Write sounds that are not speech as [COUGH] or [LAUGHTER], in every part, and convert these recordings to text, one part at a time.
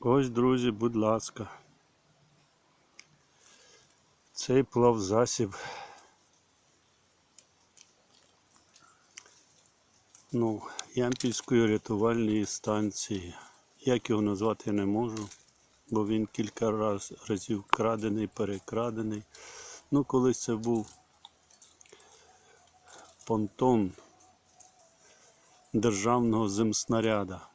Ось, друзі, будь ласка. Цей плавзасіб. Ну, Ямпільської рятувальної станції. Як його назвати не можу, бо він кілька раз, разів крадений, перекрадений. Ну, колись це був понтон державного земснаряда.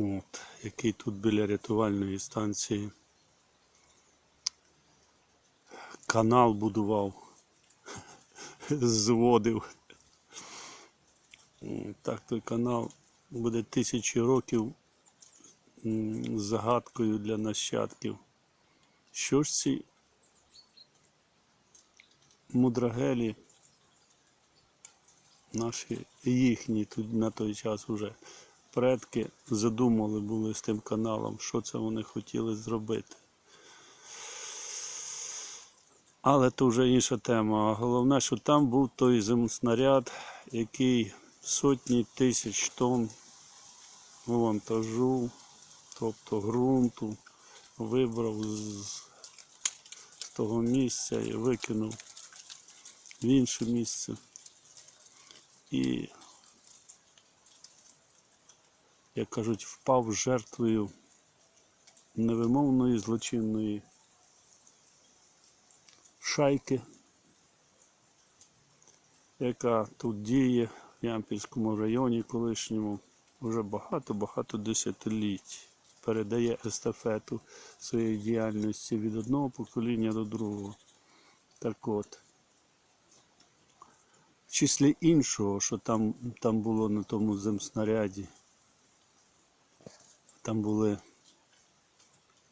От, який тут біля рятувальної станції канал будував, [LAUGHS] зводив. Так, той канал буде тисячі років загадкою для нащадків. Що ж ці мудрагелі, наші їхні тут на той час вже предки задумали були з тим каналом, що це вони хотіли зробити. Але то вже інша тема. Головне, що там був той земснаряд, який сотні тисяч тонн вантажу, тобто ґрунту, вибрав з того місця і викинув в інше місце. І, як кажуть, впав жертвою невимовної злочинної шайки, яка тут діє в Ямпільському районі колишньому вже багато-багато десятиліть. Передає естафету своєї діяльності від одного покоління до другого. Так от, в числі іншого, що там, там було на тому земснаряді, там були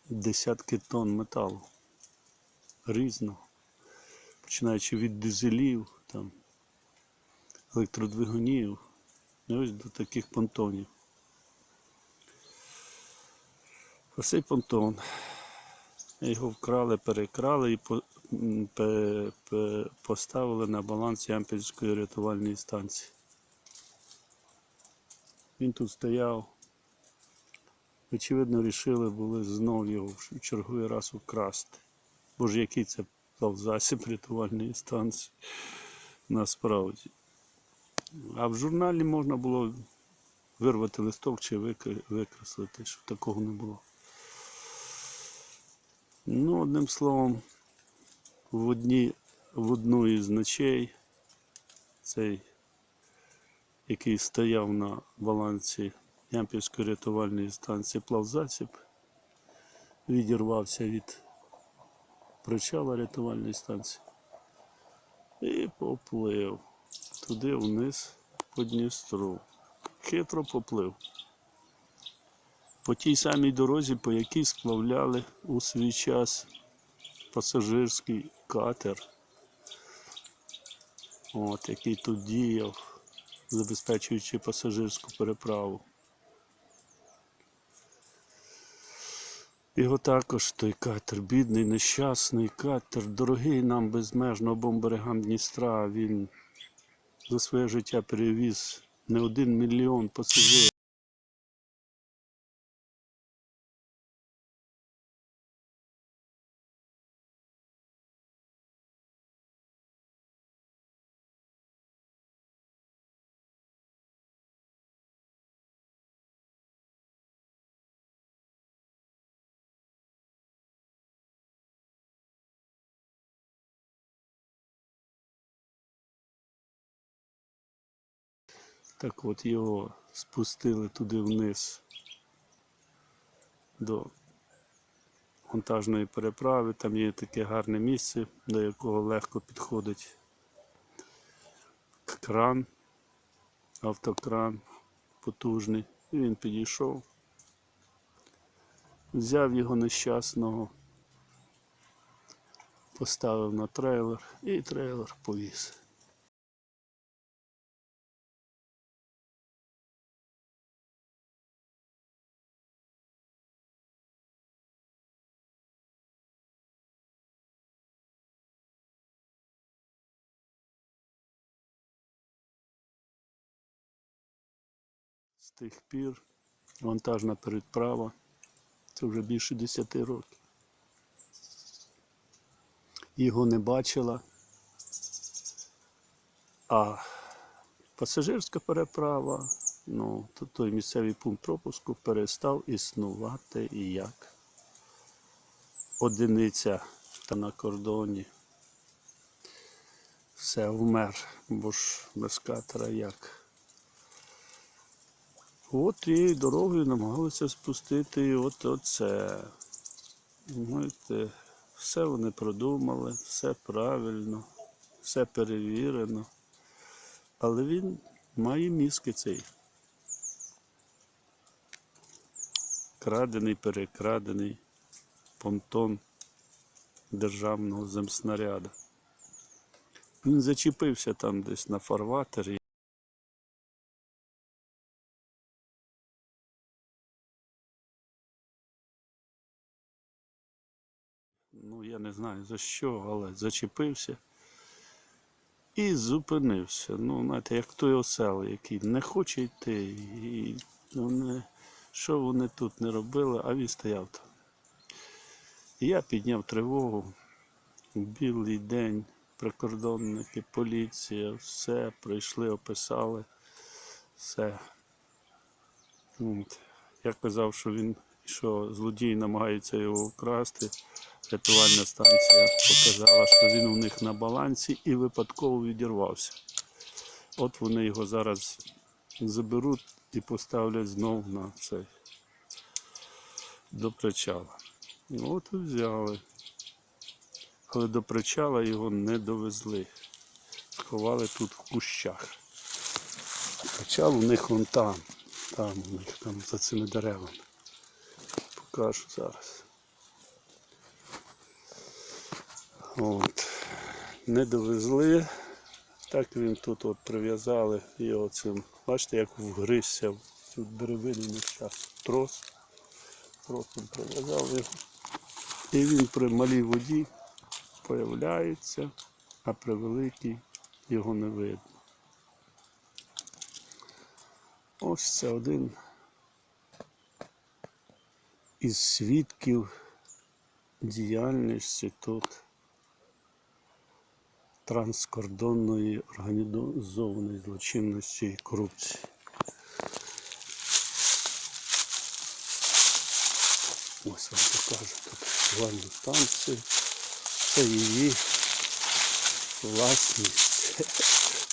десятки тонн металу різного, починаючи від дизелів, там, електродвигунів, і ось до таких понтонів. Ось цей понтон. Його вкрали, перекрали і поставили на баланс Ямпільської рятувальної станції. Він тут стояв. Очевидно, рішили були знов його в черговий раз украсти. Бо ж який це засіб рятувальної станції насправді. А в журналі можна було вирвати листок чи викр- викреслити, щоб такого не було. Ну, одним словом, в, одні, в одну із ночей цей, який стояв на балансі Ямпільської рятувальної станції плавзасіб, відірвався від причала рятувальної станції і поплив туди вниз по Дністру. Хитро поплив. По тій самій дорозі, по якій сплавляли у свій час пасажирський катер, от, який тут діяв, забезпечуючи пасажирську переправу. Його також той катер, бідний, нещасний катер, дорогий нам безмежно обом берегам Дністра. Він за своє життя перевіз не один мільйон пасажирів. Так от його спустили туди вниз до вантажної переправи. Там є таке гарне місце, до якого легко підходить кран, автокран потужний. І він підійшов, взяв його нещасного, поставив на трейлер і трейлер повіз. З тих пір вантажна передправа. Це вже більше 10 років. Його не бачила. А пасажирська переправа, ну, то той місцевий пункт пропуску перестав існувати і як одиниця та на кордоні. Все вмер, бо ж без катера як. От тією дорогою намагалися спустити от оце. Знаєте, все вони продумали, все правильно, все перевірено. Але він має мізки цей. Крадений, перекрадений понтон державного земснаряда. Він зачепився там десь на фарватері. Ну, я не знаю за що, але зачепився і зупинився. Ну, знаєте, як той осел, який не хоче йти. І вони, що вони тут не робили, а він стояв там. Я підняв тривогу. Білий день прикордонники, поліція, все прийшли, описали, все. От. Я казав, що він, що злодій намагається його вкрасти. Рятувальна станція показала, що він у них на балансі і випадково відірвався. От вони його зараз заберуть і поставлять знов на цей до причала. От і взяли. Але до причала його не довезли. Сховали тут в кущах. Причал у них вон там. Там у них там за цими деревами. Покажу зараз. От. Не довезли. Так він тут от прив'язали його цим. Бачите, як вгризся в цю деревину час. Трос. Тросом прив'язали його. І він при малій воді появляється, а при великій його не видно. Ось це один із свідків діяльності тут транскордонної організованої злочинності і корупції. Ось вам покажу тут рятувальну станцію. Це її власність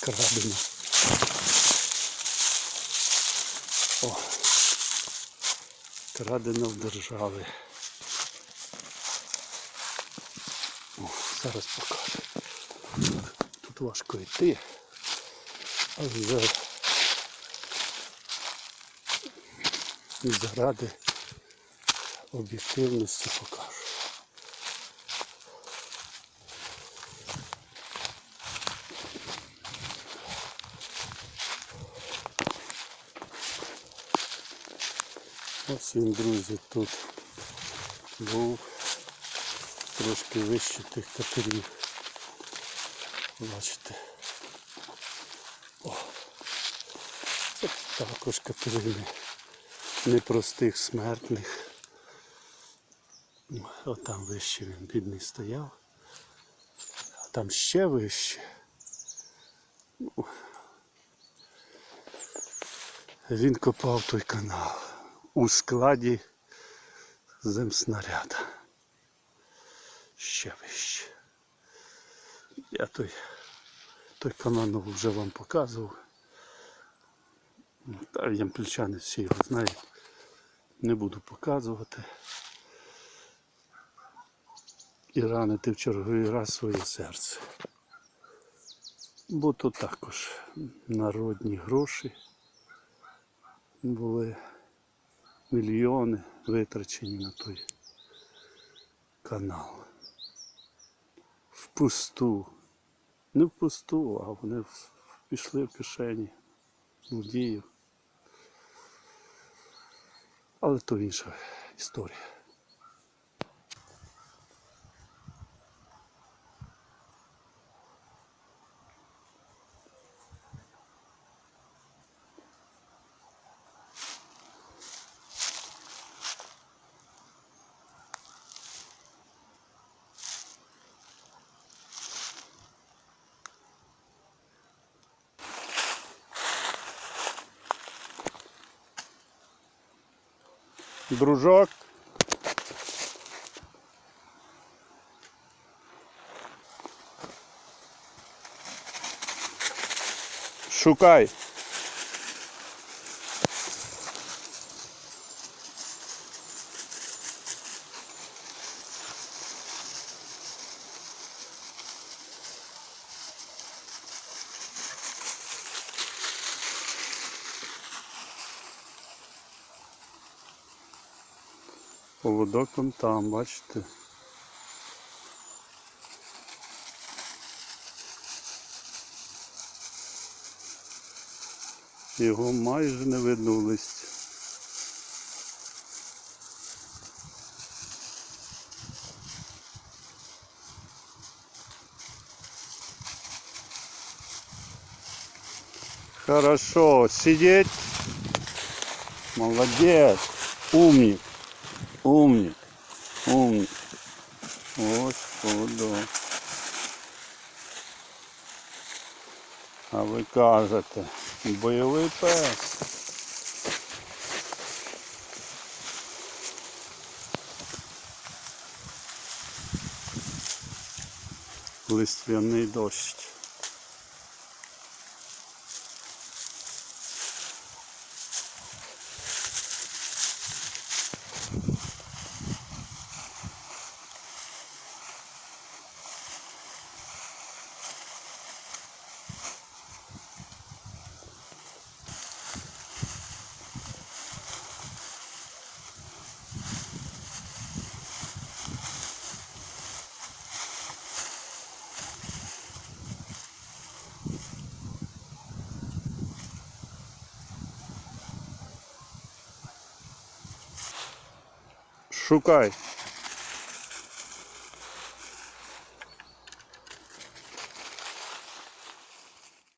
[LAUGHS] крадена. Крадена в держави. О, зараз покажу. Тут важко йти, але зараз заради об'єктивності покажу. Ось він, друзі, тут був трошки вище тих катерів. Бачите. О, це також катерини непростих смертних. Отам вище він бідний стояв. А там ще вище. Ну, Він копав той канал у складі земснаряда. Ще вище. Я той, той канал вже вам показував. Та ямпільчани всі його знають. Не буду показувати. І ранити в черговий раз своє серце. Бо то також народні гроші були мільйони витрачені на той канал. Впусту. Не впусту, а вони пішли в кишені злодіїв. Але то інша історія. Дружок. Шукай. Поводок он там, бачите. Його майже не видно в листі. Хорошо, сидеть. Молодец. Умник. Умник. Умник. Ось поводок. А ви кажете, бойовий пес. Листвяний дощ. Шукай.